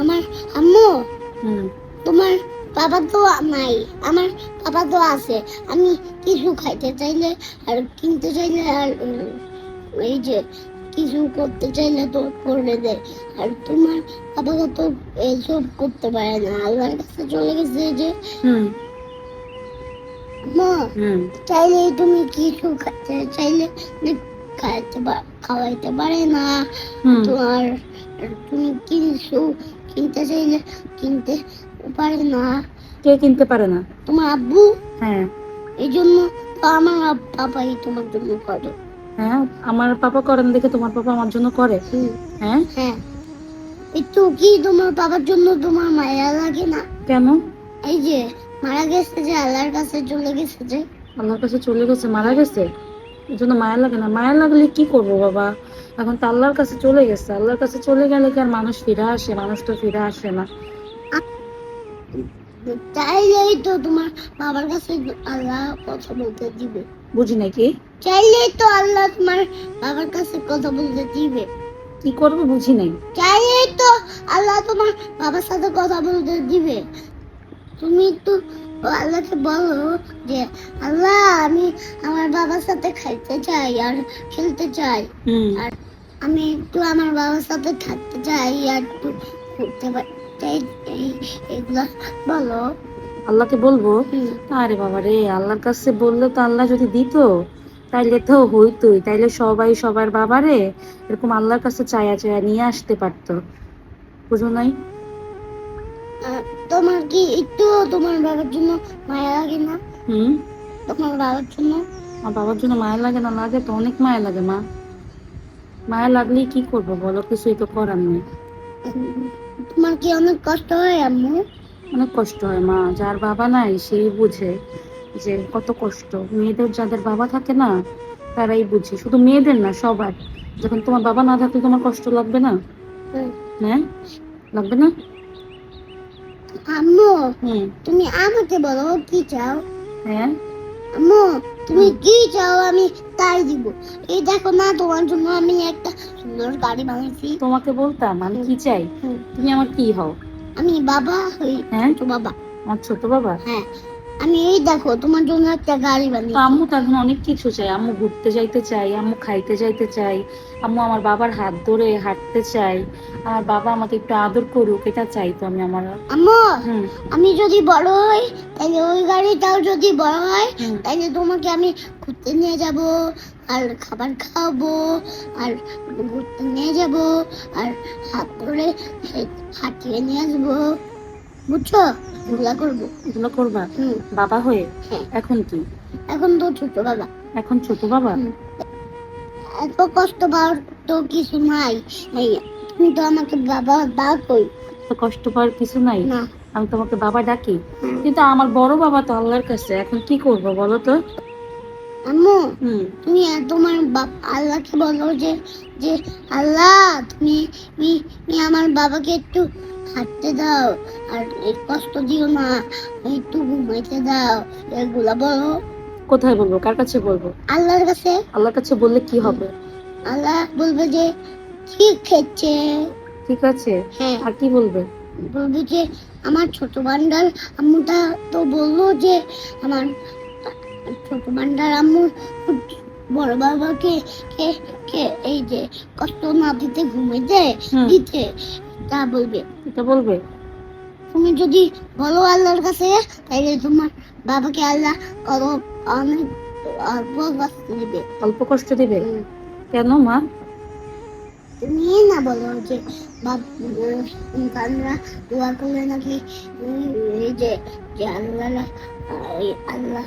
আমার আম্মু তোমার বাবা তো নাই আমার বাবা তো আছে। আমি কিছু খাইতে চাইলে আর কিনতে চাইলে আর এই যে কিছু করতে চাইলে তো করে দেয় আর তোমার বাবা তো এইসব করতে পারে না। আল্লাহর কাছে চলে গেছে যে মা চাইলে তুমি কিছু খাইতে চাইলে খাইতে খাওয়াইতে পারে না। তোমার তুমি কিছু কিনতে চাইলে কিনতে পারে না। কে কিনতে পারে না? তোমার আব্বু? হ্যাঁ। এই জন্য তো আমার পাপাই তোমার জন্য করে। হ্যাঁ আমার পাপা করেন দেখে তোমার পাপা আমার জন্য করে। হ্যাঁ? হ্যাঁ। একটু কি তোমার বাবার জন্য তোমার মায়া লাগে না? কেন? এই যে মারা গেছে যে আল্লাহর কাছে চলে গেছে যে। আল্লাহর কাছে চলে গেছে মারা গেছে? এই জন্য মায়া লাগে না। মায়া লাগলে কি করব বাবা? এখন তো আল্লাহর কাছে চলে গেছে। আল্লাহর কাছে চলে গেলে কি আর মানুষ ফিরে আসে? মানুষ তো ফিরে আসে না। চাইলেই তো তোমার বাবার কাছে আল্লাহ কথা বলতে দিবে। বুঝি নাকি চাইলেই তো আল্লাহ তোমার বাবার কাছে কথা বলতে দিবে। কি করব বুঝি নাই। চাইলেই তো আল্লাহ তোমার বাবার সাথে কথা বলতে দিবে। তুমি তো আল্লাহকে বলো যে আল্লাহ আমি আমার বাবার সাথে খাইতে চাই আর খেলতে চাই। আর আমি একটু আমার বাবার সাথে থাকতে চাই আর একটু ঘুরতে পার- চাই। এই- এগুলা বলো। আল্লাহকে বলব? আরে বাবা রে আল্লাহর কাছে বললে তো আল্লাহ যদি দিত তাইলে তো হইতোই। তাইলে সবাই সবার বাবারে এরকম আল্লাহর কাছে চায়া চায়া নিয়ে আসতে পারতো। বুঝো নাই? তোমার কি একটু তোমার বাবার জন্য মায়া লাগে না? হুম? তোমার বাবার জন্য? আমার বাবার জন্য মায়া লাগে না লাগে তো অনেক মায়া লাগে মা। মায়া লাগলেই কি করব বলো? কিছুই তো করার নেই। তোমার কি অনেক কষ্ট হয় আম্মু? অনেক কষ্ট হয় মা। যার বাবা নাই সেই বুঝে যে কত কষ্ট। মেয়েদের যাদের বাবা থাকে না তারাই বুঝে। শুধু মেয়েদের না সবার। যখন তোমার বাবা না থাকলে তোমার কষ্ট লাগবে না? হ্যাঁ? লাগবে না? আম্মু তুমি আমাকে বলো কি চাও? হ্যাঁ? আম্মু তুমি কি চাও আমি তাই দিব। এই দেখো না তোমার জন্য আমি একটা সুন্দর গাড়ি বানিয়েছি তোমাকে বলতাম আমি কি চাই? তুমি আমার কি হও? আমি বাবা হই হ্যাঁ? তো বাবা। আমার ছোট বাবা? হ্যাঁ। আমি এই দেখো তোমার জন্য একটা গাড়ি তো বানিয়েছি আম্মু তো এখন অনেক কিছু চাই। আম্মু ঘুরতে যাইতে চাই আম্মু খাইতে যাইতে চাই আম্মু আমার বাবার হাত ধরে হাঁটতে চাই আমার বাবা আমাকে একটু আদর করুক এটা চাই তো আমি আমার। আম্মু আমি যদি বড় হই তাহলে ওই গাড়িটাও যদি বড় হয় তাহলে তোমাকে আমি ঘুরতে নিয়ে যাব আর খাবার খাওয়াবো আর ঘুরতে নিয়ে যাব আর হাত ধরে হাঁটিয়ে নিয়ে আসব। বুঝছ? করব। বাবা হয়ে? হ্যাঁ। এখন কি? এখন তো ছোট বাবা। এখন ছোট বাবা? এত কষ্ট পাওয়ার তো কিছু নাই। তুমি তো আমাকে বাবা ডাকই তো কষ্ট পাওয়ার কিছু নাই? আমি তোমাকে বাবা ডাকি। কিন্তু আমার বড় বাবা তো আল্লাহর কাছে। এখন কি করব বলো তো? আম্মু তুমি তোমার আল্লাহকে বলো যে যে আল্লাহ তুমি আমার বাবাকে একটু হাঁটতে দাও। আর কষ্ট দিও না একটু ঘুমাইতে দাও এগুলা বলো। কোথায় বলব? কার কাছে বলব? আল্লাহর কাছে। আল্লাহর কাছে বললে কি হবে? আল্লাহ বলবে যে ঠিক খেচ্ছে ঠিক আছে? হ্যাঁ। আর কি বলবে? বলবে যে আমার ছোট ভান্ডার আম্মুটা তো বলল যে আমার ছোট ভান্ডার আম্মু বড় বাবাকে কে কে এই যে কষ্ট না দিতে ঘুমাইতে হুম। দিতে। তা বলবে। এটা বলবে? তুমি যদি বলো আল্লাহর কাছে তাহলে তোমার বাবাকে আল্লাহ অনেক অল্প কষ্ট দিবে। অল্প কষ্ট দিবে? কেন মা? তুমি না বলো যে সন্তানরা দোয়া করলে নাকি এই যে যে আল্লাহ আল্লাহ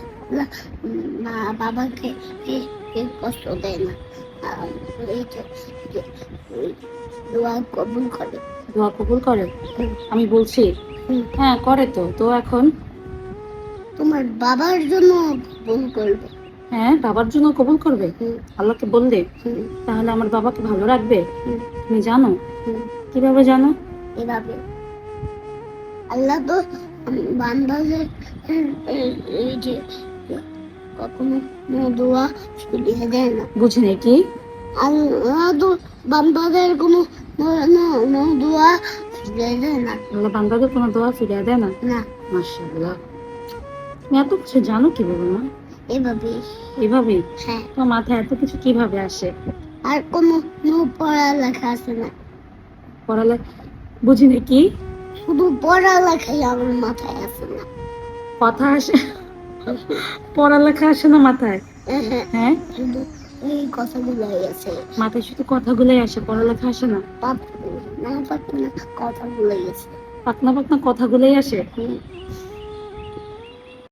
মা বাবাকে কষ্ট দেয় না? এই যে দোয়া কবুল করে। দোয়া কবুল করে? আমি বলছি। হ্যাঁ করে তো। তো এখন? তোমার বাবার জন্য কবুল করবে। হ্যাঁ বাবার জন্য কবুল করবে? আল্লাহকে বললে। তাহলে আমার বাবাকে ভালো রাখবে? তুমি জানো? কীভাবে জানো? এভাবে। আল্লাহ তো বান্দাদের এই- যে কখনো দোয়া ফিরিয়ে দেয় না। বুঝি কি? আল্লাহ তো বান্দাদের কোনো নো নো নো দোয়া আল্লাহ বান্দাদের কোনো দোয়া ফিরিয়ে দেয় না? না। মাশাআল্লাহ। তুমি এত কিছু জানো কীভাবে মা? এভাবে এভাবেই? হ্যাঁ। তোমার মাথায় এত কিছু কীভাবে আসে? আর কোনো পড়ালেখা আছে না? পড়ালেখা বুঝিনি কি? শুধু পড়ালেখাই আমার মাথায় আছে না। কথা আসে? পড়ালেখা আসে না মাথায়? হ্যাঁ, হ্যাঁ? শুধু এই কথাগুলোই আছে মাথায় শুধু কথাগুলোই আসে পড়ালেখা আসে না? পাপ না কথাগুলোই আসে পাকনা পাকনা কথাগুলোই আসে।